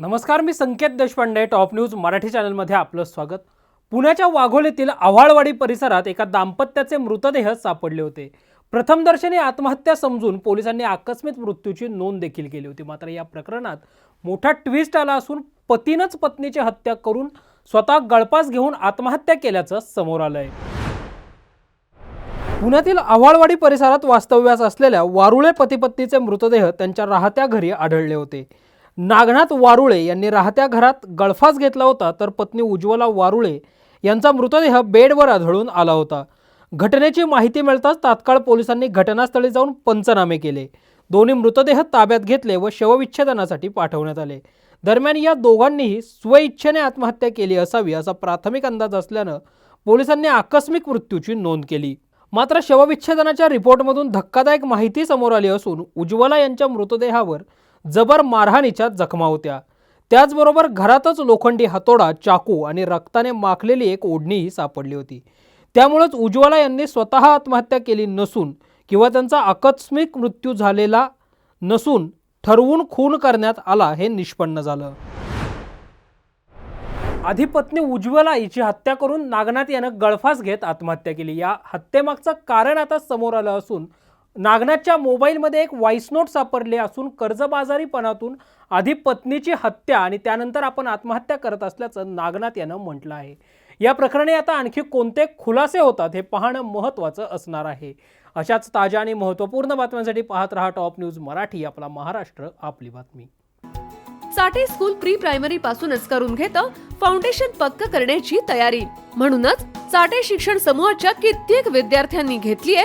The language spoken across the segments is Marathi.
नमस्कार मी संकेत देशपांडे टॉप न्यूज मराठी चॅनलमध्ये आपलं स्वागत. पुण्याच्या वाघोलीतील आव्हाळवाडी परिसरात एका दाम्पत्याचे मृतदेह सापडले होते. प्रथमदर्शनी आत्महत्या समजून पोलिसांनी आकस्मिक मृत्यूची नोंद देखील केली होती. मात्र या प्रकरणात मोठा ट्विस्ट आला असून पतीनंच पत्नीची हत्या करून स्वतः गळपास घेऊन आत्महत्या केल्याचं समोर आलंय. पुण्यातील आव्हाळवाडी परिसरात वास्तव्यास असलेल्या वारुळे पतीपत्नीचे मृतदेह त्यांच्या राहत्या घरी आढळले होते. नागनाथ वारुळे यांनी राहत्या घरात गळफास घेतला होता तर पत्नी उज्ज्वला वारुळे यांचा मृतदेह बेडवर आढळून आला होता. घटनेची माहिती मिळताच तात्काळ पोलिसांनी घटनास्थळी जाऊन पंचनामे केले. दोन्ही मृतदेह ताब्यात घेतले व शवविच्छेदनासाठी पाठवण्यात आले. दरम्यान या दोघांनीही स्वइच्छेने आत्महत्या केली असावी असा प्राथमिक अंदाज असल्यानं पोलिसांनी आकस्मिक मृत्यूची नोंद केली. मात्र शवविच्छेदनाच्या रिपोर्टमधून धक्कादायक माहिती समोर आली असून उज्ज्वला यांच्या मृतदेहावर जबर मारहाणीच्या जखमा होत्या. त्याचबरोबर घरातच लोखंडी हातोडा चाकू आणि रक्ताने माखलेली एक ओढणीही सापडली होती. त्यामुळेच उज्ज्वला यांनी स्वतः आत्महत्या केली नसून किंवा त्यांचा आकस्मिक मृत्यू झालेला नसून ठरवून खून करण्यात आला हे निष्पन्न झालं. आधी पत्नी उज्ज्वला हिची हत्या करून नागनाथ यानं गळफास घेत आत्महत्या केली. या हत्येमागचं कारण आता समोर आलं असून नागनाथच्या मोबाईलमध्ये एक व्हॉइस नोट सापडले असून कर्जबाजारीपणातून आधी पत्नीची हत्या आणि त्यानंतर आपण आत्महत्या करत असल्याचं नागनाथ यानं म्हटलं आहे. या प्रकरणी आता आणखी कोणते खुलासे होतात हे पाहणं महत्त्वाचं असणार आहे. अशाच ताज्या आणि महत्त्वपूर्ण बातम्यांसाठी पाहत रहा टॉप न्यूज मराठी आपला महाराष्ट्र आपली बातमी. साठे स्कूल प्री प्रायमरी पासूनच करून घेतं फाउंडेशन पक्क करण्याची तयारी. म्हणूनच साठे शिक्षण समूहाच्या कित्येक विद्यार्थ्यांनी घेतलीये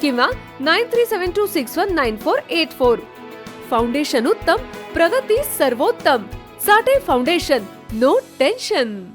किंवा nine three seven two six one nine four eight four. Foundation उत्तम प्रगती सर्वोत्तम. साठे फाउंडेशन नो टेन्शन